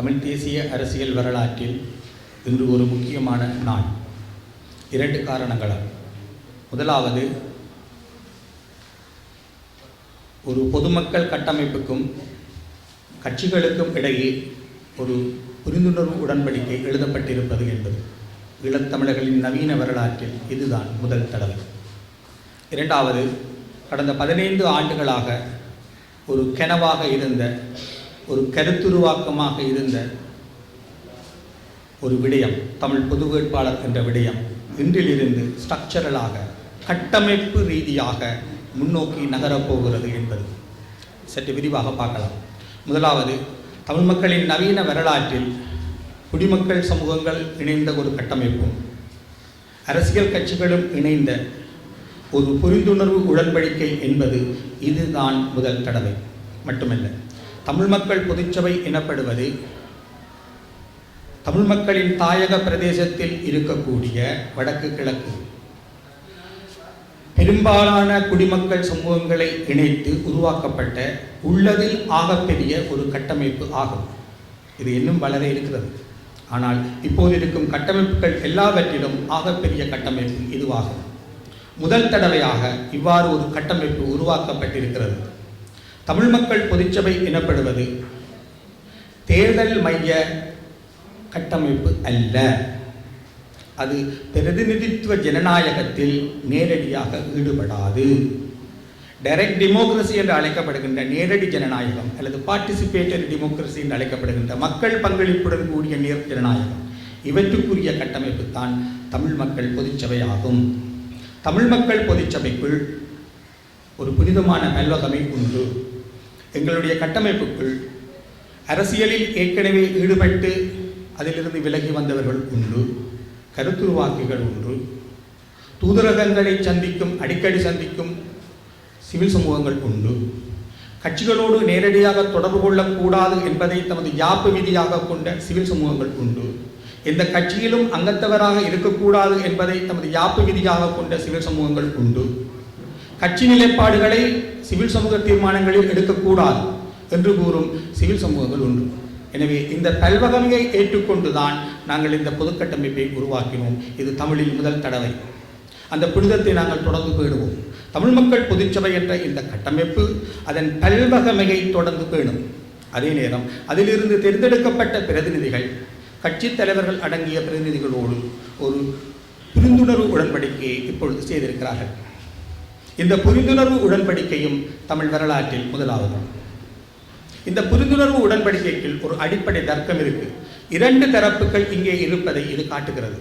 தமிழ் தேசிய அரசியல் வரலாற்றில் இன்று ஒரு முக்கியமான நாள். இரண்டு காரணங்களால். முதலாவது ஒரு பொதுமக்கள் கட்டமைப்புக்கும் கட்சிகளுக்கும் இடையே ஒரு புரிந்துணர்வு உடன்படிக்கை எழுதப்பட்டிருப்பது என்பது ஈழத்தமிழர்களின் நவீன வரலாற்றில் இதுதான் முதல் தடவை. இரண்டாவது கடந்த பதினைந்து ஆண்டுகளாக ஒரு கெனவாக இருந்த ஒரு கருத்துருவாக்கமாக இருந்த ஒரு விடயம் தமிழ் பொது வேட்பாளர் என்ற விடயம் இன்றிலிருந்து ஸ்ட்ரக்சரலாக கட்டமைப்பு ரீதியாக முன்னோக்கி நகரப்போகிறது என்பது. சற்று விரிவாக பார்க்கலாம். முதலாவது தமிழ் மக்களின் நவீன வரலாற்றில் குடிமக்கள் சமூகங்கள் இணைந்த ஒரு கட்டமைப்பும் அரசியல் கட்சிகளும் இணைந்த ஒரு புரிந்துணர்வு உடன்படிக்கை என்பது இதுதான் முதல் தடவை. மட்டுமல்ல தமிழ் மக்கள் பொதுச்சபை எனப்படுவது தமிழ் மக்களின் தாயக பிரதேசத்தில் இருக்கக்கூடிய வடக்கு கிழக்கு. பெரும்பாலான குடிமக்கள் சமூகங்களை இணைத்து உருவாக்கப்பட்ட உள்ளதில் ஆகப்பெரிய ஒரு கட்டமைப்பு ஆகும். இது இன்னும் வளர இருக்கிறது. ஆனால் இப்போது இருக்கும் கட்டமைப்புகள் எல்லாவற்றிலும் ஆகப்பெரிய கட்டமைப்பு இதுவாகும். முதல் தடவையாக இவ்வாறு ஒரு கட்டமைப்பு உருவாக்கப்பட்டிருக்கிறது. தமிழ் மக்கள் பொதுச்சபை எனப்படுவது தேர்தல் மைய கட்டமைப்பு அல்ல. அது பிரதிநிதித்துவ ஜனநாயகத்தில் நேரடியாக ஈடுபடாது. டைரக்ட் டெமோக்ரஸி என்று அழைக்கப்படுகின்ற நேரடி ஜனநாயகம் அல்லது பார்ட்டிசிபேட்டரி டெமோக்ரஸி என்று அழைக்கப்படுகின்ற மக்கள் பங்களிப்புடன் கூடிய நேர் ஜனநாயகம். இவற்றுக்குரிய கட்டமைப்பு தான் தமிழ் மக்கள் பொதுச்சபை ஆகும் தமிழ் மக்கள் பொதுச்சபைக்குள் ஒரு புனிதமான நல்வகமை உண்டு. எங்களுடைய கட்டமைப்புக்குள் அரசியலில் ஏற்கனவே ஈடுபட்டு அதிலிருந்து விலகி வந்தவர்கள் உண்டு கருத்துருவாக்கிகள் உண்டு. தூதரகங்களை சந்திக்கும் அடிக்கடி சந்திக்கும் சிவில் சமூகங்கள் உண்டு. கட்சிகளோடு நேரடியாக தொடர்பு கொள்ளக்கூடாது என்பதை தமது யாப்பு விதியாக கொண்ட சிவில் சமூகங்கள் உண்டு. எந்த கட்சியிலும் அங்கத்தவராக இருக்கக்கூடாது என்பதை தமது யாப்பு விதியாக கொண்ட சிவில் சமூகங்கள் உண்டு. கட்சி நிலைப்பாடுகளை சிவில் சமூக தீர்மானங்களில் எடுக்கக்கூடாது என்று கூறும் சிவில் சமூகங்கள் உண்டு எனவே இந்த பல்வகமையை ஏற்றுக்கொண்டுதான் நாங்கள் இந்த பொதுக்கட்டமைப்பை உருவாக்கினோம். இது தமிழில் முதல் தடவை. அந்த புனிதத்தை நாங்கள் தொடர்ந்து பேணுவோம். தமிழ் மக்கள் பொதுச்சபை என்ற இந்த கட்டமைப்பு அதன் பல்வகமையை தொடர்ந்து பேணும். அதே நேரம் அதிலிருந்து தேர்ந்தெடுக்கப்பட்ட பிரதிநிதிகள் கட்சித் தலைவர்கள் அடங்கிய பிரதிநிதிகளோடு ஒரு புரிந்துணர்வு உடன்படிக்கையை இப்பொழுது செய்திருக்கிறார்கள். இந்த புரிந்துணர்வு உடன்படிக்கையும் தமிழ் வரலாற்றில் முதலாவது. இந்த புரிந்துணர்வு உடன்படிக்கைக்கு ஒரு அடிப்படை தர்க்கம் இருக்கு. இரண்டு தரப்புகள் இங்கே இருப்பதை இது காட்டுகிறது.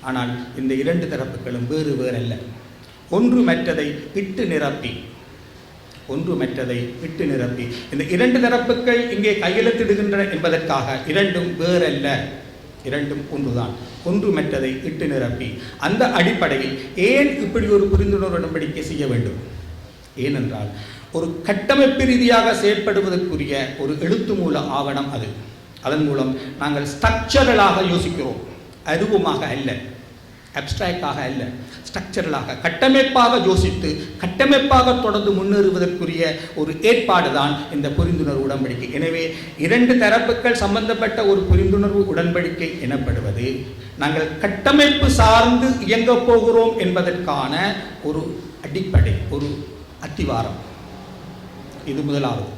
ஆனால் இந்த இரண்டு தரப்புகளும் வேறு வேறல்ல. ஒன்று மற்றதை இட்டு நிரப்பி ஒன்று மற்றதை இட்டு நிரப்பி. இந்த இரண்டு தரப்புகள் இங்கே கையெழுத்திடுகின்றன என்பதற்காக இரண்டும் வேறல்ல. இரண்டும் ஒன்றுதான். ஒன்று மற்றதை இட்டு நிரப்பி அந்த அடிப்படையில் ஏன் இப்படி ஒரு புரிந்துணர்வு உடன்படிக்கை செய்ய வேண்டும்? ஏனென்றால் ஒரு கட்டமைப்பு ரீதியாக செயற்படுவதற்குரிய ஒரு எழுத்து மூல ஆவணம் அது. அதன் மூலம் நாங்கள் ஸ்ட்ரக்சரலாக யோசிக்கிறோம். அருவமாக அல்ல. அப்டிராக்டாக அல்ல ஸ்ட்ரக்சரலாக கட்டமைப்பாக யோசித்து கட்டமைப்பாக தொடர்ந்து முன்னேறுவதற்குரிய ஒரு ஏற்பாடு தான் இந்த புரிந்துணர்வு உடன்படிக்கை. எனவே இரண்டு தரப்புகள் சம்பந்தப்பட்ட ஒரு புரிந்துணர்வு உடன்படிக்கை எனப்படுவது நாங்கள் கட்டமைப்பு சார்ந்து இயங்கப் போகிறோம் என்பதற்கான ஒரு அடிப்படை ஒரு அத்திவாரம். இது முதலாவது.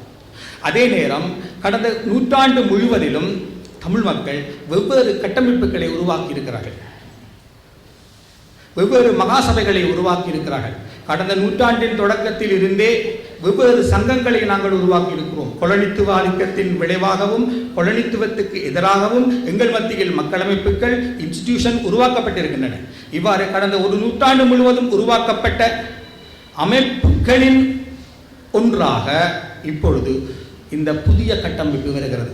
அதே நேரம் கடந்த நூற்றாண்டு முழுவதிலும் தமிழ் மக்கள் வெவ்வேறு கட்டமைப்புகளை உருவாக்கி இருக்கிறார்கள் வெவ்வேறு மகாசபைகளை உருவாக்கி இருக்கிறார்கள் கடந்த நூற்றாண்டின் தொடக்கத்தில் இருந்தே வெவ்வேறு சங்கங்களை நாங்கள் உருவாக்கி இருக்கிறோம் கொலனித்துவ ஆதிக்கத்தின் விளைவாகவும் கொலனித்துவத்துக்கு எதிராகவும் எங்கள் மத்தியில் மக்களமைப்புகள் இன்ஸ்டிடியூஷன் உருவாக்கப்பட்டிருக்கின்றன. இவ்வாறு கடந்த ஒரு நூற்றாண்டு முழுவதும் உருவாக்கப்பட்ட அமைப்புகளின் ஒன்றாக இப்பொழுது இந்த புதிய கட்டமைப்பு வருகிறது.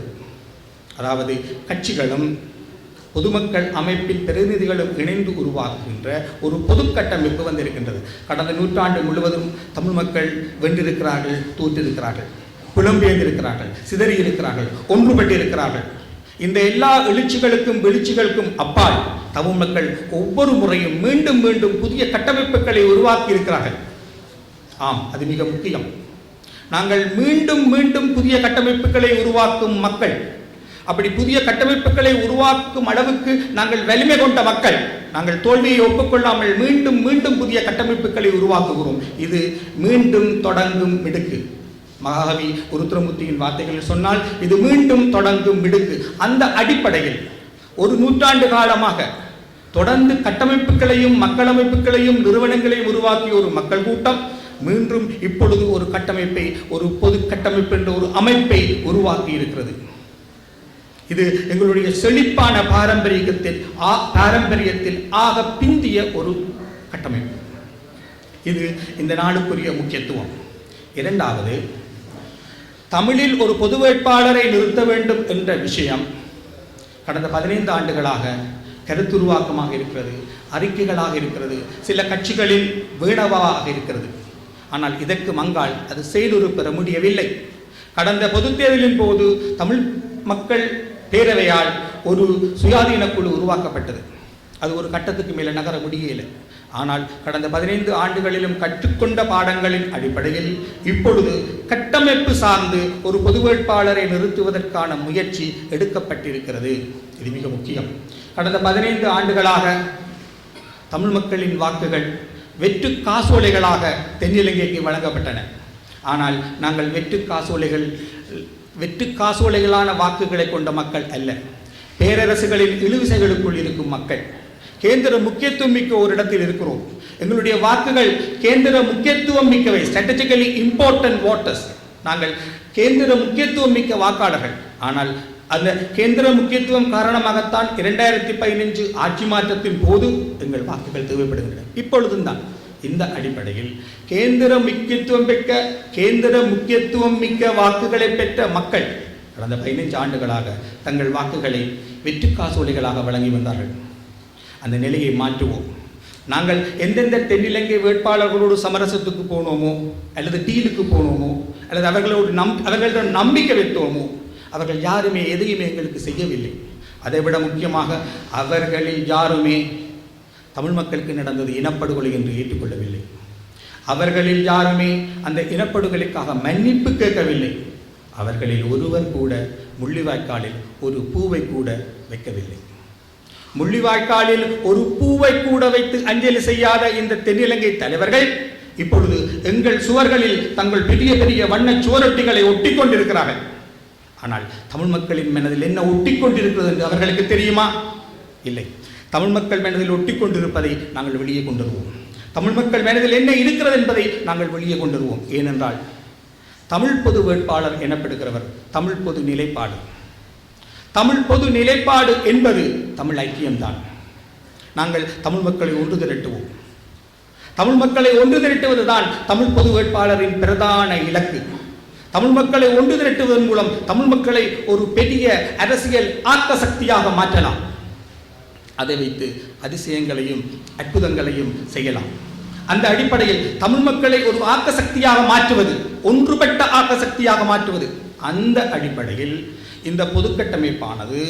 அதாவது கட்சிகளும் பொதுமக்கள் அமைப்பின் பிரதிநிதிகளும் இணைந்து உருவாக்குகின்ற ஒரு பொது கட்டமைப்பு வந்திருக்கின்றது. கடந்த நூற்றாண்டு முழுவதும் தமிழ் மக்கள் வென்றிருக்கிறார்கள் தோற்றிருக்கிறார்கள் புலம்பெயர்ந்திருக்கிறார்கள் சிதறி இருக்கிறார்கள் ஒன்றுபட்டு இந்த எல்லா எழுச்சிகளுக்கும் வெளிச்சிகளுக்கும் அப்பால் தமிழ் மக்கள் ஒவ்வொரு முறையும் மீண்டும் மீண்டும் புதிய கட்டமைப்புகளை உருவாக்கி இருக்கிறார்கள் ஆம் அது மிக முக்கியம். நாங்கள் மீண்டும் மீண்டும் புதிய கட்டமைப்புகளை உருவாக்கும் மக்கள் அப்படி புதிய கட்டமைப்புகளை உருவாக்கும் அளவுக்கு நாங்கள் வலிமை கொண்ட மக்கள். நாங்கள் தோல்வியை ஒப்புக்கொள்ளாமல் மீண்டும் மீண்டும் புதிய கட்டமைப்புகளை உருவாக்குகிறோம். இது மீண்டும் தொடங்கும் மிடுக்கு. மகாகவி உருத்திரமூர்த்தியின் வார்த்தைகளில் சொன்னால் இது மீண்டும் தொடங்கும் மிடுக்கு. அந்த அடிப்படையில் ஒரு நூற்றாண்டு காலமாக தொடர்ந்து கட்டமைப்புகளையும் மக்களமைப்புகளையும் நிறுவனங்களையும் உருவாக்கிய ஒரு மக்கள் கூட்டம் மீண்டும் இப்பொழுது ஒரு கட்டமைப்பை ஒரு பொது கட்டமைப்பு என்ற ஒரு அமைப்பை உருவாக்கி இருக்கிறது இது எங்களுடைய செழிப்பான பாரம்பரியத்தில் ஆ- பாரம்பரியத்தில் ஆக பிந்திய ஒரு கட்டமைப்பு. இது இந்த நாளுக்குரிய முக்கியத்துவம். இரண்டாவது தமிழில் ஒரு பொது வேட்பாளரை நிறுத்த வேண்டும் என்ற விஷயம் கடந்த பதினைந்து ஆண்டுகளாக கருத்துருவாக்கமாக இருக்கிறது அறிக்கைகளாக இருக்கிறது சில கட்சிகளில் வீணவாக இருக்கிறது. ஆனால் இதற்கு மங்கால் அது செயலுறு பெற முடியவில்லை. கடந்த பொதுத் தேர்தலின் போது தமிழ் மக்கள் பேரவையால் ஒரு சுயாதீன குழு உருவாக்கப்பட்டது. அது ஒரு கட்டத்துக்கு மேலே நகர முடியலை. ஆனால் கடந்த பதினைந்து ஆண்டுகளிலும் கற்றுக்கொண்ட பாடங்களின் அடிப்படையில் இப்பொழுது கட்டமைப்பு சார்ந்து ஒரு பொது வேட்பாளரை நிறுத்துவதற்கான முயற்சி எடுக்கப்பட்டிருக்கிறது. இது மிக முக்கியம். கடந்த பதினைந்து ஆண்டுகளாக தமிழ் மக்களின் வாக்குகள் வெற்று காசோலைகளாக தென்னிலங்கைக்கு வழங்கப்பட்டன. ஆனால் நாங்கள் வெற்று காசோலைகள் வெற்று காசோலைகளான வாக்குகளை கொண்ட மக்கள் அல்ல. பேரரசுகளின் இழுவிசைகளுக்குள் இருக்கும் மக்கள். கேந்திர முக்கியத்துவம் மிக்க ஒரு இடத்தில் இருக்கிறோம். எங்களுடைய வாக்குகள் கேந்திர முக்கியத்துவம் மிக்கவை. ஸ்ட்ராட்டஜிக்கலி இம்பார்ட்டன்ட் ஓட்டர்ஸ் நாங்கள் கேந்திர முக்கியத்துவம் மிக்க வாக்காளர்கள். ஆனால் அந்த கேந்திர முக்கியத்துவம் காரணமாகத்தான் இரண்டாயிரத்தி பதினஞ்சு ஆட்சி மாற்றத்தின் போது எங்கள் வாக்குகள் தேவைப்படுகின்றன. இப்பொழுதும் தான் இந்த அடிப்படையில் கேந்திர முக்கியத்துவம் பெற்ற கேந்திர முக்கியத்துவம் மிக்க வாக்குகளை பெற்ற மக்கள் கடந்த பதினைஞ்சு ஆண்டுகளாக தங்கள் வாக்குகளை வெற்றி காசோலைகளாக வழங்கி வந்தார்கள். அந்த நிலையை மாற்றுவோம். நாங்கள் எந்தெந்த தென்னிலங்கை வேட்பாளர்களோடு சமரசத்துக்கு போனோமோ அல்லது டீலுக்கு போனோமோ அல்லது அவர்களோடு நம் அவர்களிடம் நம்பிக்கை வைத்தோமோ அவர்கள் யாருமே எதையுமே எங்களுக்கு செய்யவில்லை. அதைவிட முக்கியமாக அவர்களில் யாருமே தமிழ் மக்களுக்கு நடந்தது இனப்படுகொலை என்று ஏற்றுக்கொள்ளவில்லை. அவர்களில் யாருமே அந்த இனப்படுகொலைக்காக மன்னிப்பு கேட்கவில்லை. அவர்களில் ஒருவர் கூட முள்ளிவாய்க்காலில் ஒரு பூவை கூட வைக்கவில்லை. முள்ளிவாய்க்காலில் ஒரு பூவை கூட வைத்து அஞ்சலி செய்யாத இந்த தென்னிலங்கை தலைவர்கள் இப்பொழுது எங்கள் சுவர்களில் தங்கள் பெரிய பெரிய வண்ண சுவரொட்டிகளை ஒட்டி கொண்டிருக்கிறார்கள் ஆனால் தமிழ் மக்களின் மனதில் என்ன ஒட்டி கொண்டிருக்கிறது என்று அவர்களுக்கு தெரியுமா? இல்லை. தமிழ் மக்கள் மனதில் ஒட்டி கொண்டிருப்பதை நாங்கள் வெளியே கொண்டு வருவோம் தமிழ் மக்கள் மனதில் என்ன இருக்கிறது என்பதை நாங்கள் வெளியே கொண்டு வருவோம் ஏனென்றால் தமிழ் பொது வேட்பாளர் எனப்படுகிறவர் தமிழ் பொது நிலைப்பாடு. தமிழ் பொது நிலைப்பாடு என்பது தமிழ் ஐக்கியம்தான். நாங்கள் தமிழ் மக்களை ஒன்று திரட்டுவோம். தமிழ் மக்களை ஒன்று திரட்டுவதுதான் தமிழ் பொது வேட்பாளரின் பிரதான இலக்கு. தமிழ் மக்களை ஒன்று திரட்டுவதன் மூலம் தமிழ் மக்களை ஒரு பெரிய அரசியல் ஆக்க சக்தியாக மாற்றலாம். அதை வைத்து அதிசயங்களையும் அற்புதங்களையும் செய்யலாம். அந்த அடிப்படையில் தமிழ் மக்களை ஒரு ஆக்க சக்தியாக மாற்றுவது ஒன்றுபட்ட ஆக்க சக்தியாக மாற்றுவது. அந்த அடிப்படையில் இந்த பொதுக்கட்டமைப்பானது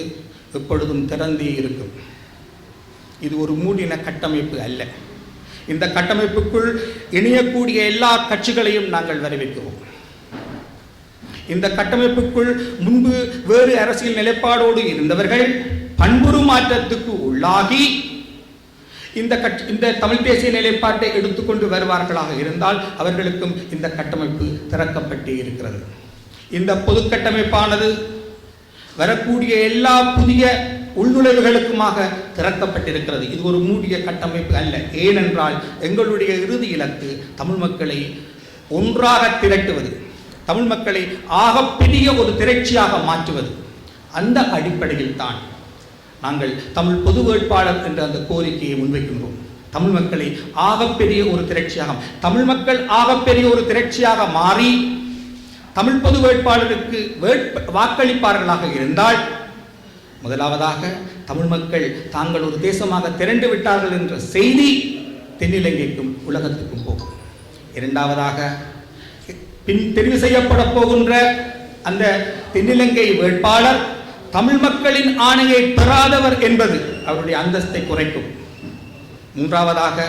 எப்பொழுதும் திறந்தே இருக்கும். இது ஒரு மூடின கட்டமைப்பு அல்ல. இந்த கட்டமைப்புக்குள் இணையக்கூடிய எல்லா கட்சிகளையும் நாங்கள் வரவேற்கிறோம். இந்த கட்டமைப்புக்குள் முன்பு வேறு அரசியல் நிலைப்பாடோடு இருந்தவர்கள் பண்புறு மாற்றத்துக்கு உள்ளாகி இந்த கட் இந்த தமிழ் தேசிய நிலைப்பாட்டை எடுத்துக்கொண்டு வருவார்களாக இருந்தால் அவர்களுக்கும் இந்த கட்டமைப்பு திறக்கப்பட்டு இருக்கிறது. இந்த பொது கட்டமைப்பானது வரக்கூடிய எல்லா புதிய உள்நுழைவுகளுக்குமாக திறக்கப்பட்டிருக்கிறது. இது ஒரு மூடிய கட்டமைப்பு அல்ல. ஏனென்றால் எங்களுடைய இறுதி இலக்கு தமிழ் மக்களை ஒன்றாக திரட்டுவது தமிழ் மக்களை ஆகப்பெரிய ஒரு திரட்சியாக மாற்றுவது அந்த அடிப்படையில் தான் நாங்கள் தமிழ் பொது வேட்பாளர் என்ற அந்த கோரிக்கையை முன்வைக்கின்றோம். தமிழ் மக்களை ஆகப்பெரிய ஒரு திரட்சியாக தமிழ் மக்கள் ஆகப்பெரிய ஒரு திரட்சியாக மாறி தமிழ் பொது வேட்பாளருக்கு வேட்ப வாக்களிப்பார்களாக இருந்தால் முதலாவதாக தமிழ் மக்கள் தாங்கள் ஒரு தேசமாக திரண்டு விட்டார்கள் என்ற செய்தி தென்னிலங்கைக்கும் உலகத்துக்கும் போகும். இரண்டாவதாக பின் தெரிவு செய்யப்பட போகின்ற அந்த தென்னிலங்கை வேட்பாளர் தமிழ் மக்களின் ஆணையை பெறாதவர் என்பது அவருடைய அந்தஸ்தை குறைக்கும். மூன்றாவதாக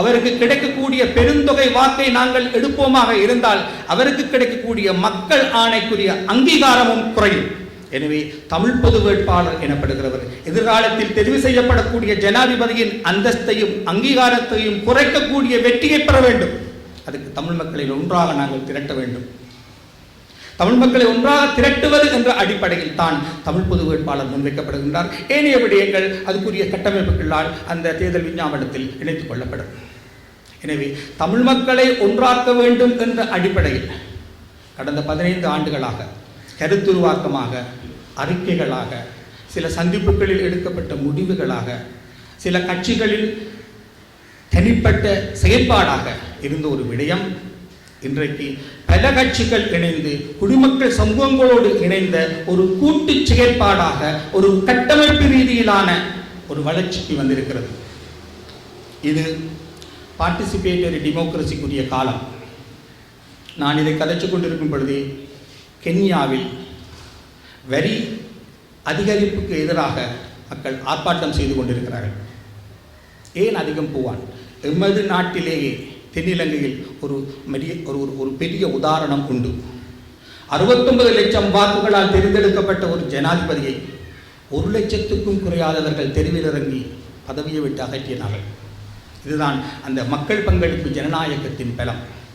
அவருக்கு கிடைக்கக்கூடிய பெருந்தொகை வாக்கை நாங்கள் எடுப்போமாக இருந்தால் அவருக்கு கிடைக்கக்கூடிய மக்கள் ஆணைக்குரிய அங்கீகாரமும் குறையும். எனவே தமிழ் பொது வேட்பாளர் எனப்படுகிறவர் எதிர்காலத்தில் தெரிவு செய்யப்படக்கூடிய ஜனாதிபதியின் அந்தஸ்தையும் அங்கீகாரத்தையும் குறைக்கக்கூடிய வெற்றியை பெற வேண்டும். அதுக்கு தமிழ் மக்களை ஒன்றாக நாங்கள் திரட்ட வேண்டும். தமிழ் மக்களை ஒன்றாக திரட்டுவது என்ற அடிப்படையில் தான் தமிழ் பொது வேட்பாளர் முன்வைக்கப்படுகின்றார் ஏனைய விடயங்கள் அதுக்குரிய கட்டமைப்புகளால் அந்த தேர்தல் விஞ்ஞாபனத்தில் இணைத்துக் கொள்ளப்படும். எனவே தமிழ் மக்களை ஒன்றாக்க வேண்டும் என்ற அடிப்படையில் கடந்த பதினைந்து ஆண்டுகளாக கருத்துருவாக்கமாக அறிக்கைகளாக சில சந்திப்புகளில் எடுக்கப்பட்ட முடிவுகளாக சில கட்சிகளில் தனிப்பட்ட செயற்பாடாக இருந்த ஒரு விடயம் இன்றைக்கு பல கட்சிகள் இணைந்து குடிமக்கள் சமூகங்களோடு இணைந்த ஒரு கூட்டு செயற்பாடாக ஒரு கட்டமைப்பு ரீதியிலான ஒரு வளர்ச்சிக்கு வந்திருக்கிறது. இது பார்ட்டிசிபேட்டரி டெமோக்ரஸிக்குரிய காலம். நான் இதை கதைச்சு கொண்டிருக்கும் பொழுது கென்யாவில் வரி அதிகரிப்புக்கு எதிராக மக்கள் ஆர்ப்பாட்டம் செய்து கொண்டிருக்கிறார்கள். ஏன் அதிகம் போவான்? எமது நாட்டிலேயே தென்னிலங்கையில் ஒரு மெரிய ஒரு ஒரு- ஒரு பெரிய உதாரணம் உண்டு. அறுபத்தொன்பது லட்சம் வாக்குகளால் தேர்ந்தெடுக்கப்பட்ட ஒரு ஜனாதிபதியை ஒரு லட்சத்துக்கும் குறையாதவர்கள் தெருவில் இறங்கி பதவியை விட்டு அகற்றினார்கள். இதுதான் அந்த மக்கள் பங்களிப்பு ஜனநாயகத்தின் பலம்.